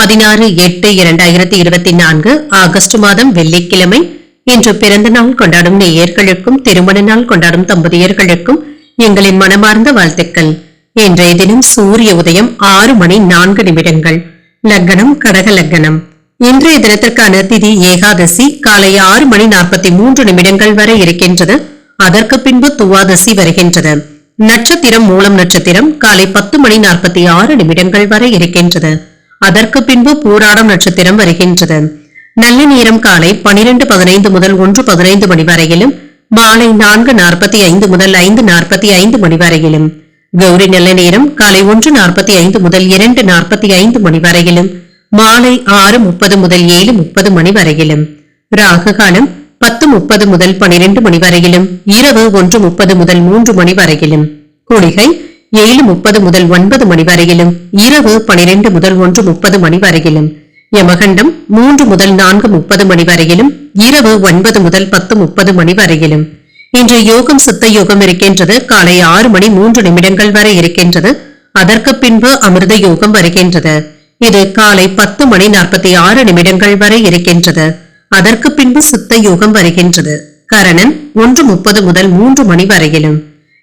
பதினாறு எட்டு இரண்டாயிரத்தி இருபத்தி நான்கு ஆகஸ்ட் மாதம் வெள்ளிக்கிழமை. இன்று பிறந்த நாள் கொண்டாடும் நேயர்களுக்கும் திருமண நாள் கொண்டாடும் தம்பதியர்களுக்கும் எங்களின் மனமார்ந்த வாழ்த்துக்கள். இன்றைய தினம் சூரிய உதயம் ஆறு மணி நான்கு நிமிடங்கள். லக்னம் கடக லக்னம். இன்றைய தினத்திற்கான திதி ஏகாதசி. காலை ஆறு மணி நாற்பத்தி மூன்று நிமிடங்கள் வரை இருக்கின்றது. அதற்கு பின்பு துவாதசி வருகின்றது. நட்சத்திரம் மூலம் நட்சத்திரம் காலை பத்து மணி நாற்பத்தி ஆறு நிமிடங்கள் வரை இருக்கின்றது. அதற்கு பின்பு பூராடம் நட்சத்திரம் வருகின்றது. நல்ல நேரம் காலை பனிரெண்டு பதினைந்து முதல் ஒன்று பதினைந்து மணி வரையிலும் மாலை நான்கு நாற்பத்தி ஐந்து முதல் ஐந்து நாற்பத்தி ஐந்து மணி வரையிலும் கௌரி நல்ல நேரம் காலை ஒன்று நாற்பத்தி ஐந்து முதல் இரண்டு நாற்பத்தி ஐந்து மணி வரையிலும் மாலை ஆறு முப்பது முதல் ஏழு முப்பது மணி வரையிலும் ராகு காலம் பத்து முப்பது முதல் பனிரெண்டு மணி வரையிலும் இரவு ஒன்று முப்பது முதல் மூன்று மணி வரையிலும் குளிகை ஏழு முப்பது முதல் ஒன்பது மணி வரையிலும் இரவு பனிரெண்டு முதல் ஒன்று முப்பது மணி வரையிலும் யமகண்டம் மூன்று முதல் நான்கு முப்பது மணி வரையிலும் இரவு ஒன்பது முதல் பத்து முப்பது மணி வரையிலும். இன்று யோகம் சித்த யோகம் இருக்கின்றது. காலை ஆறு மணி மூன்று நிமிடங்கள் வரை இருக்கின்றது. அதற்கு பின்பு அமிர்த யோகம் வருகின்றது. இது காலை பத்து மணி நாற்பத்தி ஆறு நிமிடங்கள் வரை இருக்கின்றது. அதற்கு பின்பு சித்த யோகம் வருகின்றது. கரணன் ஒன்று முப்பது முதல் மூன்று மணி வரையிலும்.